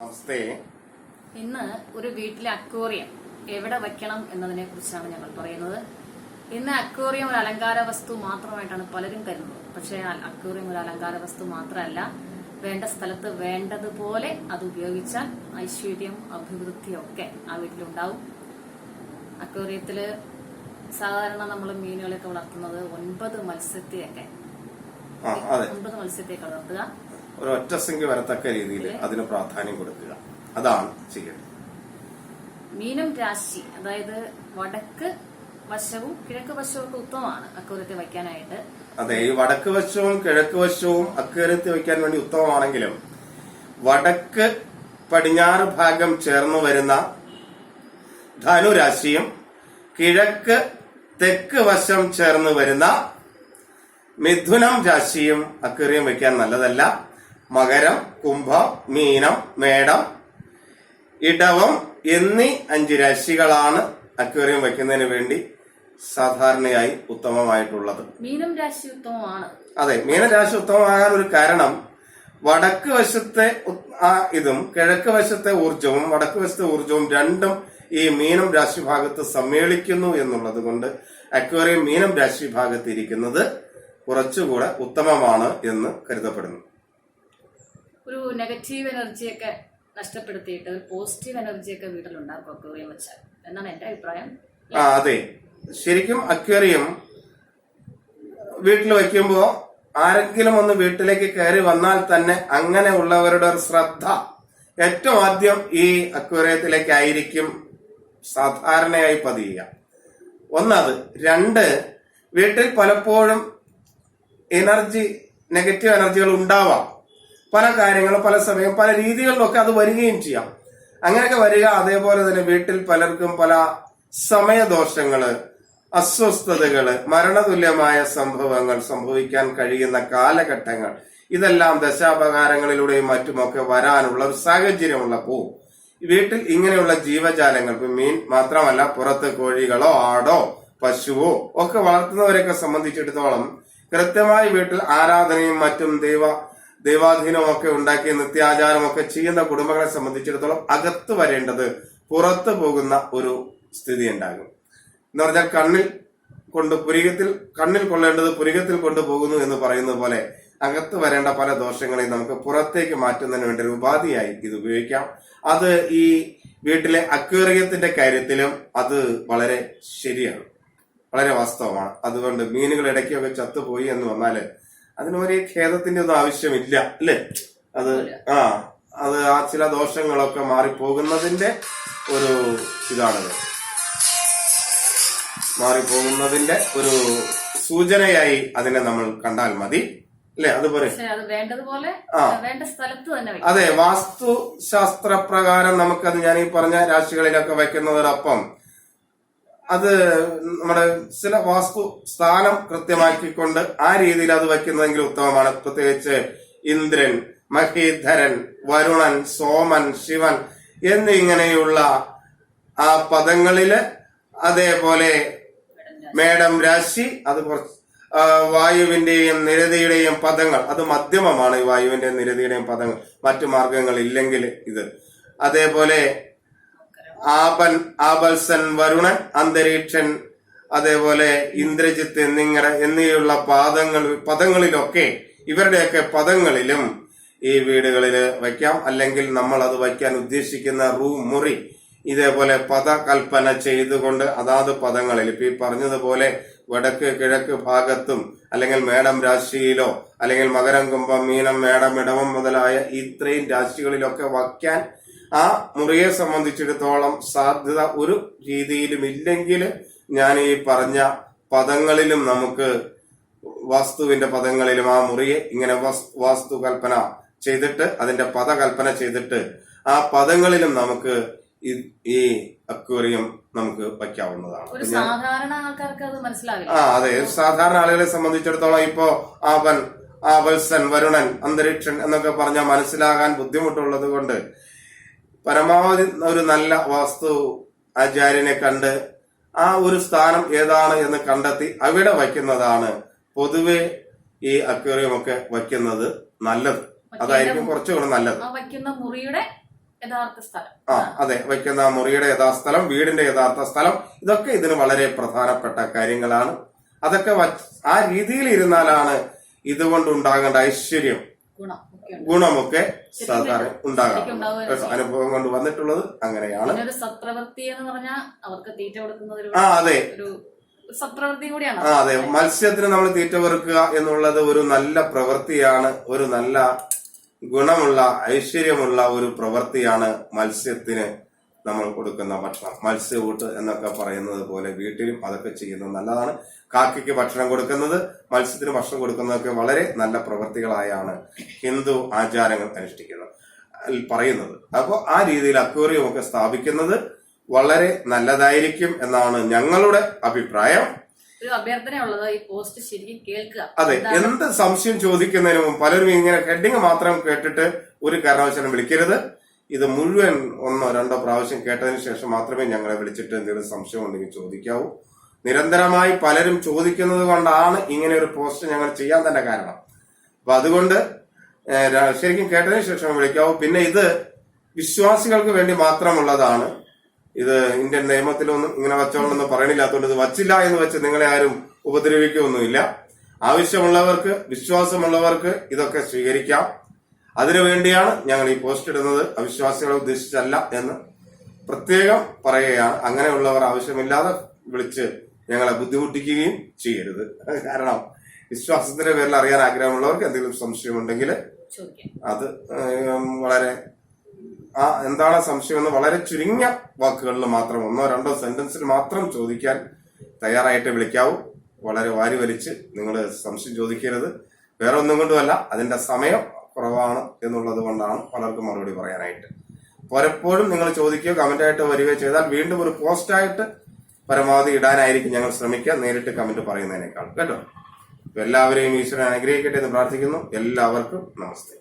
നമസ്തേ. ഇന്ന് ഒരു വീട്ടിലെ അക്വേറിയം എവിടെ വെക്കണം എന്നതിനെ കുറിച്ചാണ് ഞങ്ങൾ പറയുന്നത്. ഇന്ന് അക്വേറിയം ഒരു അലങ്കാര വസ്തു മാത്രമായിട്ടാണ് പലരും കരുതുന്നത്. പക്ഷേ അക്വോറിയം ഒരു അലങ്കാര വസ്തു മാത്രമല്ല വേണ്ട സ്ഥലത്ത് വേണ്ടതുപോലെ അത് ഉപയോഗിച്ചാൽ ഐശ്വര്യം അഭിവൃദ്ധിയൊക്കെ ആ വീട്ടിലുണ്ടാവും. അക്വോറിയത്തിൽ സാധാരണ നമ്മൾ മീനുകളൊക്കെ വളർത്തുന്നത് ഒൻപത് മത്സ്യത്തെയൊക്കെ ഒൻപത് മത്സ്യത്തെയൊക്കെ വളർത്തുക. ഒരു ഒറ്റ സംഖ്യ വരത്തക്ക രീതിയിൽ അതിന് പ്രാധാന്യം കൊടുക്കുക. അതാണ് ചെയ്യേണ്ടത്. മീനം രാശി അതായത് വടക്ക് വശവും കിഴക്ക് വശവും ഒക്കെ ഉത്തമമാണ് അക്കൂരത്തെ വയ്ക്കാനായിട്ട്. അതെ ഈ വടക്ക് വശവും കിഴക്ക് വശവും അക്കൂരത്തെ വയ്ക്കാൻ വേണ്ടി ഉത്തമമാണെങ്കിലും വടക്ക് പടിഞ്ഞാറ് ഭാഗം ചേർന്ന് വരുന്ന ധനുരാശിയും കിഴക്ക് തെക്ക് വശം ചേർന്ന് വരുന്ന മിഥുനം രാശിയും അക്വേറിയം വയ്ക്കാൻ നല്ലതല്ല. മകരം കുംഭം മീനം മേടം ഇടവം എന്നീ അഞ്ച് രാശികളാണ് അക്വേറിയം വെക്കുന്നതിന് വേണ്ടി സാധാരണയായി ഉത്തമമായിട്ടുള്ളത്. മീനം രാശി ഉത്തമമാണ്. അതെ മീനരാശി ഉത്തമമാകാൻ ഒരു കാരണം വടക്ക് വശത്തെ ആ ഇതും കിഴക്ക് വശത്തെ ഊർജവും വടക്ക് വശത്തെ ഊർജവും രണ്ടും ഈ മീനം രാശി ഭാഗത്ത് സമ്മേളിക്കുന്നു എന്നുള്ളത് കൊണ്ട് അക്വേറിയം മീനം രാശി ഭാഗത്ത് ഇരിക്കുന്നത് കുറച്ചുകൂടെ ഉത്തമമാണ് എന്ന് കരുതപ്പെടുന്നു. ഒരു നെഗറ്റീവ് എനർജിയൊക്കെ നഷ്ടപ്പെടുത്തിയിട്ട് ഒരു പോസിറ്റീവ് എനർജിയൊക്കെ വീട്ടിലുണ്ടാക്കും അക്വേറിയം വെച്ചാൽ. എന്നാണ് എന്റെ അഭിപ്രായം. അതെ. ശരിക്കും അക്വേറിയം വീട്ടിൽ വെക്കുമ്പോ ആരെങ്കിലും ഒന്ന് വീട്ടിലേക്ക് കയറി വന്നാൽ തന്നെ അങ്ങനെ ഉള്ളവരുടെ ഒരു ശ്രദ്ധ ഏറ്റവും ആദ്യം ഈ അക്വേറിയത്തിലേക്കായിരിക്കും സാധാരണയായി പതിയുക. ഒന്നത്. രണ്ട് വീട്ടിൽ പലപ്പോഴും എനർജി നെഗറ്റീവ് എനർജികൾ ഉണ്ടാവാം. പല കാര്യങ്ങളും പല സമയം പല രീതികളിലൊക്കെ അത് വരികയും ചെയ്യാം. അങ്ങനെയൊക്കെ വരിക അതേപോലെ തന്നെ വീട്ടിൽ പലർക്കും പല സമയദോഷങ്ങൾ അസ്വസ്ഥതകൾ മരണതുല്യമായ സംഭവങ്ങൾ സംഭവിക്കാൻ കഴിയുന്ന കാലഘട്ടങ്ങൾ ഇതെല്ലാം ദശാപകാരങ്ങളിലൂടെയും മറ്റുമൊക്കെ വരാനുള്ള ഒരു സാഹചര്യമുള്ളപ്പോൾ വീട്ടിൽ ഇങ്ങനെയുള്ള ജീവജാലങ്ങൾ മീൻ മാത്രമല്ല പുറത്ത് കോഴികളോ ആടോ പശുവോ ഒക്കെ വളർത്തുന്നവരെയൊക്കെ സംബന്ധിച്ചിടത്തോളം കൃത്യമായി വീട്ടിൽ ആരാധനയും മറ്റും ദൈവ ദൈവാധീനവും ഒക്കെ ഉണ്ടാക്കി നിത്യാചാരമൊക്കെ ചെയ്യുന്ന കുടുംബങ്ങളെ സംബന്ധിച്ചിടത്തോളം അകത്ത് വരേണ്ടത് പുറത്തു പോകുന്ന ഒരു സ്ഥിതി ഉണ്ടാകും എന്ന് പറഞ്ഞാൽ കണ്ണിൽ കൊണ്ട് പുരികത്തിൽ കണ്ണിൽ കൊള്ളേണ്ടത് പുരികത്തിൽ കൊണ്ടുപോകുന്നു എന്ന് പറയുന്നത് പോലെ അകത്ത് വരേണ്ട പല ദോഷങ്ങളെയും നമുക്ക് പുറത്തേക്ക് മാറ്റുന്നതിന് വേണ്ടി ഒരു ഉപാധിയായി ഇത് ഉപയോഗിക്കാം. അത് ഈ വീട്ടിലെ അക്വേറിയത്തിന്റെ കാര്യത്തിലും അത് വളരെ ശരിയാണ്. വളരെ വാസ്തവമാണ്. അതുകൊണ്ട് മീനുകൾ ഇടയ്ക്കൊക്കെ ചത്തുപോയി എന്ന് വന്നാൽ അതിന് വലിയ ഖേദത്തിന്റെ ഒന്നും ആവശ്യമില്ല അല്ലേ? അത് ആ അത് ആ ചില ദോഷങ്ങളൊക്കെ മാറിപ്പോകുന്നതിന്റെ ഒരു ഇതാണത് മാറിപ്പോകുന്നതിന്റെ ഒരു സൂചനയായി അതിനെ നമ്മൾ കണ്ടാൽ മതി അല്ലെ? അതുപോലെ. അതെ വാസ്തു വാസ്തുശാസ്ത്ര പ്രകാരം നമുക്കത് ഞാൻ ഈ പറഞ്ഞ രാശികളിലൊക്കെ വെക്കുന്നതോടൊപ്പം അത് നമ്മുടെ ചില വാസ്തു സ്ഥാനം കൃത്യമാക്കിക്കൊണ്ട് ആ രീതിയിൽ അത് വെക്കുന്നതെങ്കിൽ ഉത്തമമാണ്. പ്രത്യേകിച്ച് ഇന്ദ്രൻ മഹീധരൻ വരുണൻ സോമൻ ശിവൻ എന്നിങ്ങനെയുള്ള ആ പദങ്ങളിൽ അതേപോലെ മേടം രാശി അത് കുറച്ച് വായുവിന്റെയും നിരതിയുടെയും പദങ്ങൾ. അത് മധ്യമമാണ് ഈ വായുവിന്റെയും നിരതിയുടെയും പദങ്ങൾ. മറ്റു മാർഗങ്ങൾ ഇല്ലെങ്കിൽ ഇത്. അതേപോലെ ആപൻ ആപൽസൻ വരുണൻ അന്തരീക്ഷൻ അതേപോലെ ഇന്ദ്രജിത്ത് എന്നിങ്ങനെ എന്നിവയുള്ള പാദങ്ങൾ പദങ്ങളിലൊക്കെ ഇവരുടെയൊക്കെ പദങ്ങളിലും ഈ വീടുകളിൽ വയ്ക്കാം. അല്ലെങ്കിൽ നമ്മൾ അത് വയ്ക്കാൻ ഉദ്ദേശിക്കുന്ന റൂ മുറി ഇതേപോലെ പദകൽപ്പന ചെയ്തുകൊണ്ട് അതാത് പദങ്ങളിൽ ഇപ്പൊ ഈ പറഞ്ഞതുപോലെ വടക്ക് കിഴക്ക് ഭാഗത്തും അല്ലെങ്കിൽ മേടം രാശിയിലോ അല്ലെങ്കിൽ മകരം കുംഭം മീനം മേടം ഇടവം മുതലായ ഇത്രയും രാശികളിലൊക്കെ വയ്ക്കാൻ ആ മുറിയെ സംബന്ധിച്ചിടത്തോളം സാധ്യത ഒരു രീതിയിലും ഇല്ലെങ്കിൽ ഞാൻ ഈ പറഞ്ഞ പദങ്ങളിലും നമുക്ക് വാസ്തുവിന്റെ പദങ്ങളിലും ആ മുറിയെ ഇങ്ങനെ വാസ്തു കൽപ്പന ചെയ്തിട്ട് അതിന്റെ പദകൽപ്പന ചെയ്തിട്ട് ആ പദങ്ങളിലും നമുക്ക് ഈ- അക്വറിയം നമുക്ക് വയ്ക്കാവുന്നതാണ്. ഒരു സാധാരണ ആൾക്കാർക്ക് അത് മനസ്സിലാവില്ല. ആ അതെ. സാധാരണ ആളുകളെ സംബന്ധിച്ചിടത്തോളം ഇപ്പോ ആപൻ ആവത്സൻ വരുണൻ അന്തരീക്ഷൻ എന്നൊക്കെ പറഞ്ഞാൽ മനസ്സിലാകാൻ ബുദ്ധിമുട്ടുള്ളത് കൊണ്ട് പരമാവധി ഒരു നല്ല വാസ്തു ആചാര്യനെ കണ്ട് ആ ഒരു സ്ഥാനം ഏതാണ് എന്ന് കണ്ടെത്തി അവിടെ വയ്ക്കുന്നതാണ് പൊതുവെ ഈ അക്വേറിയം ഒക്കെ വയ്ക്കുന്നത് നല്ലത്. അതായിരിക്കും കുറച്ചുകൂടെ നല്ലത്. ആ വയ്ക്കുന്ന മുറിയുടെ യഥാർത്ഥ സ്ഥലം. ആ അതെ വയ്ക്കുന്ന മുറിയുടെ യഥാസ്ഥലം വീടിന്റെ യഥാർത്ഥ സ്ഥലം ഇതൊക്കെ ഇതിന് വളരെ പ്രധാനപ്പെട്ട കാര്യങ്ങളാണ്. അതൊക്കെ ആ രീതിയിൽ ഇരുന്നാലാണ് ഇതുകൊണ്ട് ഉണ്ടാകേണ്ട ഐശ്വര്യം. ഗുണമൊക്കെ സാധാരണ ഉണ്ടാകാം അനുഭവം കൊണ്ട് വന്നിട്ടുള്ളത് അങ്ങനെയാണ്. സത്പ്രവൃത്തി എന്ന് പറഞ്ഞാൽ അവർക്ക് തീറ്റ കൊടുക്കുന്നത് ആ അതെ. ആ അതെ. മത്സ്യത്തിന് നമ്മൾ തീറ്റ വെറുക്കുക എന്നുള്ളത് ഒരു നല്ല പ്രവൃത്തിയാണ് ഒരു നല്ല ഗുണമുള്ള ഐശ്വര്യമുള്ള ഒരു പ്രവൃത്തിയാണ് മത്സ്യത്തിന്. നമ്മൾ കൊടുക്കുന്ന ഭക്ഷണം മത്സ്യവൂട്ട് എന്നൊക്കെ പറയുന്നത് പോലെ വീട്ടിലും അതൊക്കെ ചെയ്യുന്നത് നല്ലതാണ്. കാക്കയ്ക്ക് ഭക്ഷണം കൊടുക്കുന്നത് മത്സ്യത്തിന് ഭക്ഷണം കൊടുക്കുന്നതൊക്കെ വളരെ നല്ല പ്രവൃത്തികളായാണ് ഹിന്ദു ആചാരങ്ങൾ അനുഷ്ഠിക്കുന്നത് പറയുന്നത്. അപ്പോൾ ആ രീതിയിൽ അക്വേറിയം ഒക്കെ സ്ഥാപിക്കുന്നത് വളരെ നല്ലതായിരിക്കും എന്നാണ് ഞങ്ങളുടെ അഭിപ്രായം. ഒരു അഭ്യർത്ഥനയുള്ളത് ഈ പോസ്റ്റ് ശരിക്കും കേൾക്കുക. അതെ എന്ത് സംശയം ചോദിക്കുന്നതിന് മുമ്പ് പലരും ഇങ്ങനെ ഹെഡിങ് മാത്രം കേട്ടിട്ട് ഒരു കാരണവശാലും വിളിക്കരുത്. ഇത് മുഴുവൻ ഒന്നോ രണ്ടോ പ്രാവശ്യം കേട്ടതിന് ശേഷം മാത്രമേ ഞങ്ങളെ വിളിച്ചിട്ട് എന്തെങ്കിലും സംശയം ഉണ്ടെങ്കിൽ ചോദിക്കാവൂ. നിരന്തരമായി പലരും ചോദിക്കുന്നത് കൊണ്ടാണ് ഇങ്ങനെ ഒരു പോസ്റ്റ് ഞങ്ങൾ ചെയ്യാൻ തന്നെ കാരണം. അപ്പൊ അതുകൊണ്ട് ശരിക്കും കേട്ടതിന് ശേഷം വിളിക്കാവൂ. പിന്നെ ഇത് വിശ്വാസികൾക്ക് വേണ്ടി മാത്രമുള്ളതാണ്. ഇത് ഇന്ത്യൻ നിയമത്തിലൊന്നും ഇങ്ങനെ വച്ചോളെന്ന് പറയണില്ലാത്തതുകൊണ്ട് ഇത് വച്ചില്ല എന്ന് വെച്ച് നിങ്ങളെ ആരും ഉപദ്രവിക്കുകയൊന്നുമില്ല ആവശ്യമുള്ളവർക്ക് വിശ്വാസമുള്ളവർക്ക് ഇതൊക്കെ സ്വീകരിക്കാം. അതിനുവേണ്ടിയാണ് ഞങ്ങൾ ഈ പോസ്റ്റ് ഇടുന്നത്. അവിശ്വാസികളെ ഉദ്ദേശിച്ചല്ല എന്ന് പ്രത്യേകം പറയുകയാണ്. അങ്ങനെയുള്ളവർ ആവശ്യമില്ലാതെ വിളിച്ച് ഞങ്ങളെ ബുദ്ധിമുട്ടിക്കുകയും ചെയ്യരുത്. കാരണം വിശ്വാസത്തിന്റെ പേരിൽ അറിയാൻ ആഗ്രഹമുള്ളവർക്ക് എന്തെങ്കിലും സംശയമുണ്ടെങ്കിൽ അത് വളരെ ആ എന്താണ് സംശയം എന്ന് വളരെ ചുരുങ്ങിയ വാക്കുകളിൽ മാത്രം ഒന്നോ രണ്ടോ സെന്റൻസിൽ മാത്രം ചോദിക്കാൻ തയ്യാറായിട്ട് വിളിക്കാവൂ. വളരെ വാരി വലിച്ച് നിങ്ങൾ സംശയം ചോദിക്കരുത്. വേറെ ഒന്നും കൊണ്ടുമല്ല അതിന്റെ സമയം കുറവാണ് എന്നുള്ളത് കൊണ്ടാണ് പലർക്കും മറുപടി പറയാനായിട്ട്. പലപ്പോഴും നിങ്ങൾ ചോദിക്കുകയോ കമന്റ് ആയിട്ട് വരികയോ ചെയ്താൽ വീണ്ടും ഒരു പോസ്റ്റായിട്ട് പരമാവധി ഇടാനായിരിക്കും ഞങ്ങൾ ശ്രമിക്കുക. നേരിട്ട് കമന്റ് പറയുന്നതിനേക്കാൾ. കേട്ടോ? എല്ലാവരെയും ഈശ്വരൻ അനുഗ്രഹിക്കട്ടെ എന്ന് പ്രാർത്ഥിക്കുന്നു. എല്ലാവർക്കും നമസ്തേ.